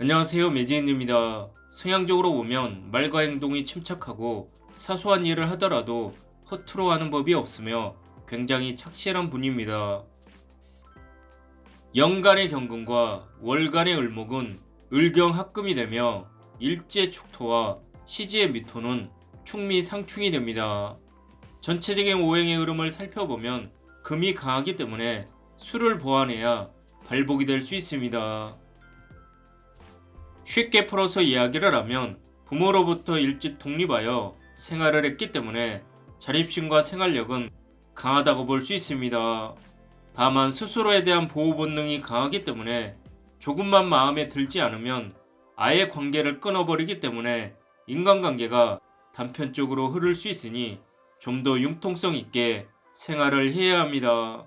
안녕하세요 매지인입니다. 성향적으로 보면 말과 행동이 침착하고 사소한 일을 하더라도 허투루 하는 법이 없으며 굉장히 착실한 분입니다. 연간의 경금과 월간의 을목은 을경합금이 되며 일제 축토와 시지의 미토는 충미 상충이 됩니다. 전체적인 오행의 흐름을 살펴보면 금이 강하기 때문에 수를 보완해야 발복이 될 수 있습니다. 쉽게 풀어서 이야기를 하면 부모로부터 일찍 독립하여 생활을 했기 때문에 자립심과 생활력은 강하다고 볼 수 있습니다. 다만 스스로에 대한 보호 본능이 강하기 때문에 조금만 마음에 들지 않으면 아예 관계를 끊어버리기 때문에 인간관계가 단편적으로 흐를 수 있으니 좀 더 융통성 있게 생활을 해야 합니다.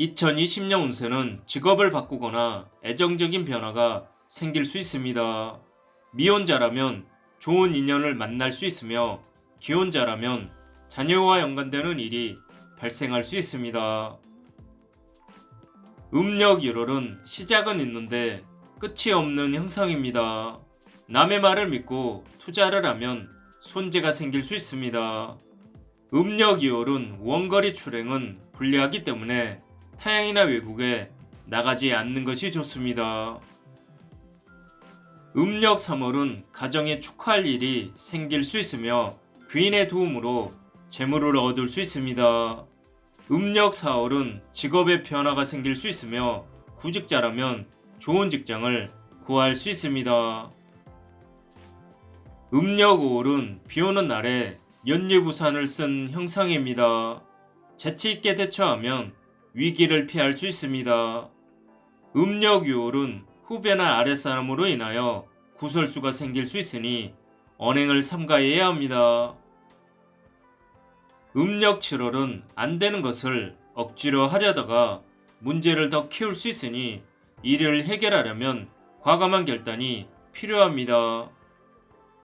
2020년 운세는 직업을 바꾸거나 애정적인 변화가 생길 수 있습니다. 미혼자라면 좋은 인연을 만날 수 있으며 기혼자라면 자녀와 연관되는 일이 발생할 수 있습니다. 음력 1월은 시작은 있는데 끝이 없는 형상입니다. 남의 말을 믿고 투자를 하면 손재가 생길 수 있습니다. 음력 2월은 원거리 출행은 불리하기 때문에 타향이나 외국에 나가지 않는 것이 좋습니다. 음력 3월은 가정에 축하할 일이 생길 수 있으며 귀인의 도움으로 재물을 얻을 수 있습니다. 음력 4월은 직업의 변화가 생길 수 있으며 구직자라면 좋은 직장을 구할 수 있습니다. 음력 5월은 비 오는 날에 연예부산을 쓴 형상입니다. 재치 있게 대처하면 위기를 피할 수 있습니다. 음력 6월은 후배나 아랫사람으로 인하여 구설수가 생길 수 있으니 언행을 삼가해야 합니다. 음력 7월은 안 되는 것을 억지로 하려다가 문제를 더 키울 수 있으니 이를 해결하려면 과감한 결단이 필요합니다.